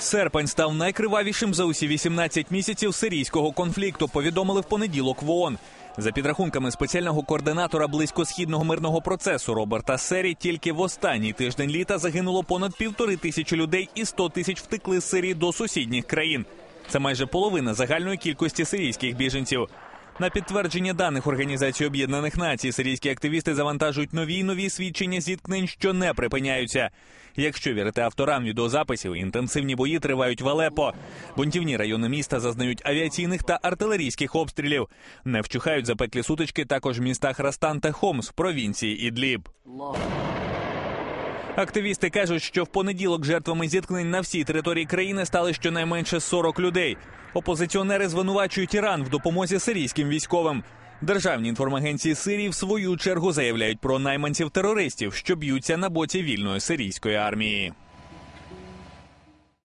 Серпень став найкривавішим за усі 18 місяців сирійського конфлікту. Повідомили в понеділок в ООН. За підрахунками спеціального координатора близькосхідного мирного процесу Роберта Сері, тільки в останній тиждень літа загинуло понад півтори тисячі людей і 100 тисяч втекли з Сирії до сусідніх країн. Це майже половина загальної кількості сирійських біженців. На підтвердження даних Організації Об'єднаних Націй сирійські активісти завантажують нові й нові свідчення зіткнень, що не припиняються. Якщо вірити авторам відеозаписів, інтенсивні бої тривають в Алепо. Бунтівні райони міста зазнають авіаційних та артилерійських обстрілів. Не вчухають запеклі сутички також в містах Растан та Хомс, провінції Ідліб. Активісти кажуть, що в понеділок жертвами зіткнень на всій території країни стали щонайменше 40 людей. Опозиціонери звинувачують Іран в допомозі сирійським військовим. Державні інформагенції Сирії в свою чергу заявляють про найманців терористів, що б'ються на боці вільної сирійської армії.